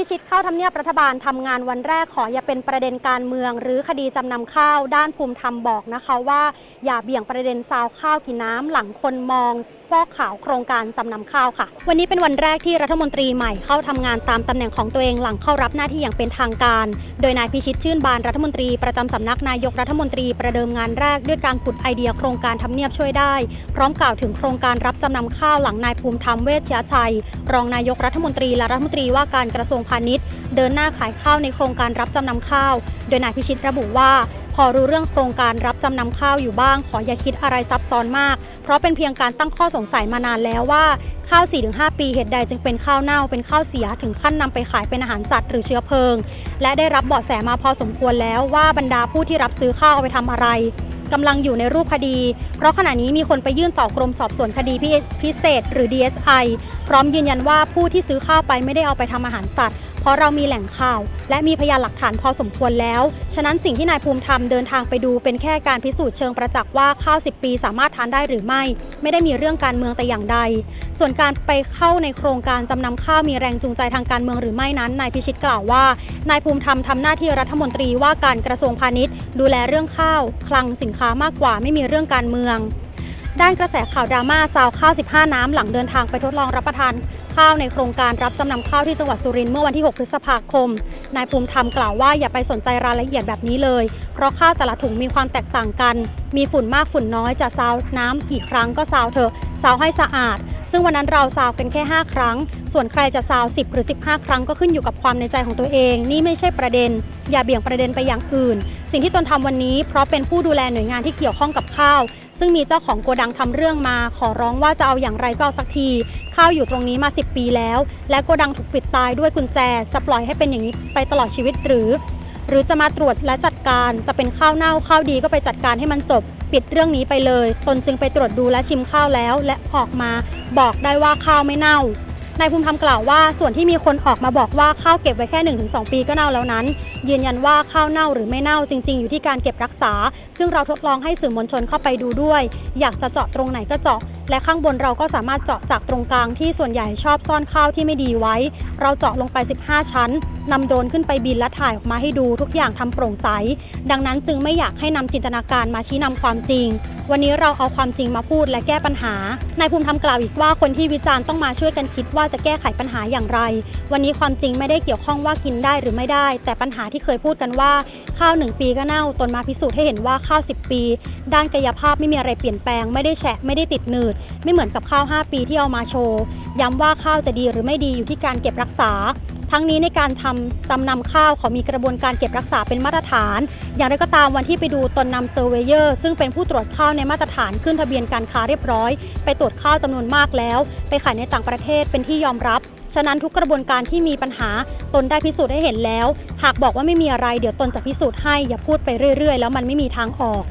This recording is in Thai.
พิชิตเข้าทำเนียบรัฐบาลทำงานวันแรกขออย่าเป็นประเด็นการเมือง หรือคดีจำนำข้าวด้านภูมิธรรมบอกนะคะว่าอย่าเบี่ยงประเด็นซาวข้าวกินน้ำหลังคนมองฟอกขาวโครงการจำนำข้าวค่ะ วันนี้เป็นวันแรกที่รัฐมนตรีใหม่เข้าทำงานตามตำแหน่งของตัวเองหลังเข้ารับหน้าที่อย่างเป็นทางการ โดยนายพิชิตชื่นบานรัฐมนตรีประจำสำนักนายกรัฐมนตรีประเดิมงานแรกด้วยการขุดไอเดียโครงการทำเนียบช่วยได้ พร้อมกล่าวถึงโครงการรับจำนำข้าวหลังนายภูมิธรรมเวชชัย รองนายกรัฐมนตรีและรัฐมนตรีว่าการกระทรวงพาณิชย์ เดินหน้าขายข้าวในโครงการรับจำนำข้าว โดยนายพิชิตระบุว่า พอรู้เรื่องโครงการรับจำนำข้าวอยู่บ้าง ขออย่าคิดอะไรซับซ้อนมาก เพราะเป็นเพียงการตั้งข้อสงสัยมานานแล้วว่า ข้าว 4-5 ปีเหตุใดจึงเป็นข้าวเน่าเป็นข้าวเสียถึงขั้นนำไปขายเป็นอาหารสัตว์หรือเชื้อเพลิง และได้รับเบาะแสมาพอสมควรแล้วว่าบรรดาผู้ที่รับซื้อข้าวเอาไปทำอะไร กำลังอยู่ในรูปคดี เพราะขณะนี้มีคนไปยื่นต่อกรมสอบสวนคดีพิพเศษ หรือ DSI พร้อมยืนยันว่าผู้ที่ซื้อข้าวไปไม่ได้เอาไปทำอาหารสัตว์ เพราะเรามีแหล่งข่าว และมีพยานหลักฐานพอสมควรแล้ว ฉะนั้นสิ่งที่นายภูมิธรรมเดินทางไปดูเป็นแค่การพิสูจน์เชิงประจักษ์ว่าข้าว 10 ปีสามารถทานได้หรือไม่ ไม่ได้มีเรื่องการเมืองแต่อย่างใด ส่วนการไปเข้าในโครงการจำนำข้าวมีแรงจูงใจทางการเมืองหรือไม่นั้นนายพิชิตกล่าวว่านายภูมิธรรมทำหน้าที่รัฐมนตรีว่าการกระทรวงพาณิชย์ ดูแลเรื่องข้าว คลังสินค้ามากกว่าไม่มีเรื่องการเมือง ด้านกระแสข่าวดราม่าซาวข้าว 15 น้ำหลังเดินทางไปทดลองรับประทานข้าวในโครงการรับจำนำข้าวที่จังหวัดสุรินทร์เมื่อวันที่ 6 พฤษภาคม นายภูมิธรรมกล่าวว่าอย่าไปสนใจรายละเอียดแบบนี้เลย เพราะข้าวแต่ละถุงมีความแตกต่างกัน มีฝุ่นมากฝุ่นน้อยจะซาวน้ำกี่ครั้งก็ซาวเถอะซาวให้สะอาด ซึ่งวันนั้นเราซาวกันแค่ 5 ครั้ง ส่วนใครจะซาว 10 หรือ 15 ครั้งก็ขึ้นอยู่กับความในใจของตัวเอง นี่ไม่ใช่ประเด็น อย่าเบี่ยงประเด็นไปอย่างอื่น สิ่งที่ตนทำวันนี้ เพราะเป็นผู้ดูแลหน่วยงานที่เกี่ยวข้องกับข้าว ซึ่งมีเจ้าของโกดังทำเรื่องมา ขอร้องว่าจะเอาอย่างไรก็เอาสักที ข้าวอยู่ตรงนี้มา 10 ปีแล้ว และโกดังถูกปิดตายด้วยกุญแจ จะปล่อยให้เป็นอย่างนี้ไปตลอดชีวิตหรือ หรือจะมาตรวจและจัดการจะเป็นข้าวเน่าข้าวดีก็ไปจัดการให้มันจบ ปิดเรื่องนี้ไปเลย ตนจึงไปตรวจดูและชิมข้าวแล้ว และออกมาบอกได้ว่าข้าวไม่เน่า นายภูมิธรรมกล่าวว่าส่วนที่มีคนออกมาบอกว่าข้าวเก็บไว้แค่ 1-2 ปีก็เน่าแล้วนั้น ยืนยันว่าข้าวเน่าหรือไม่เน่าจริง ๆ อยู่ที่การเก็บรักษา ซึ่งเราทดลองให้สื่อมวลชนเข้าไปดูด้วย อยากจะเจาะตรงไหนก็เจาะ และข้างบนเราก็สามารถเจาะจากตรงกลางที่ส่วนใหญ่ชอบซ่อนข้าวที่ไม่ดีไว้ เราเจาะลงไป 15 ชั้นนำโดรนขึ้นไปบินและถ่ายออกมาให้ดูทุกอย่างทำโปร่งใส ดังนั้นจึงไม่อยากให้นำจินตนาการมาชี้นำความจริง วันนี้เราเอาความจริงมาพูดและแก้ปัญหานายภูมิธรรมกล่าวอีกว่าคนที่วิจารณ์ต้องมาช่วยกันคิดว่าจะแก้ไขปัญหาอย่างไร วันนี้ความจริงไม่ได้เกี่ยวข้องว่ากินได้หรือไม่ได้ แต่ปัญหาที่เคยพูดกันว่า ข้าวหนึ่งปีก็เน่าตนมาพิสูจน์ให้เห็นว่าข้าว 10 ปี ด้านกายภาพไม่มีอะไรเปลี่ยนแปลงไม่ได้แฉะไม่ได้ติดหนืด ไม่เหมือนกับข้าว 5 ปีที่เอามาโชว์ ย้ำว่าข้าวจะดีหรือไม่ดีอยู่ที่การเก็บรักษา ทั้งนี้ในการทำจำนำข้าวขอมีกระบวนการเก็บรักษาเป็นมาตรฐาน อย่างไรก็ตามวันที่ไปดูตนนำเซอร์เวเยอร์ซึ่งเป็นผู้ตรวจข้าวในมาตรฐานขึ้นทะเบียนการค้าเรียบร้อย ไปตรวจข้าวจำนวนมากแล้ว ไปขายในต่างประเทศเป็นที่ยอมรับฉะนั้นทุกกระบวนการที่มีปัญหาตนได้พิสูจน์ให้เห็นแล้ว หากบอกว่าไม่มีอะไรเดี๋ยวตนจะพิสูจน์ให้อย่าพูดไปเรื่อยๆ แล้วมันไม่มีทางออก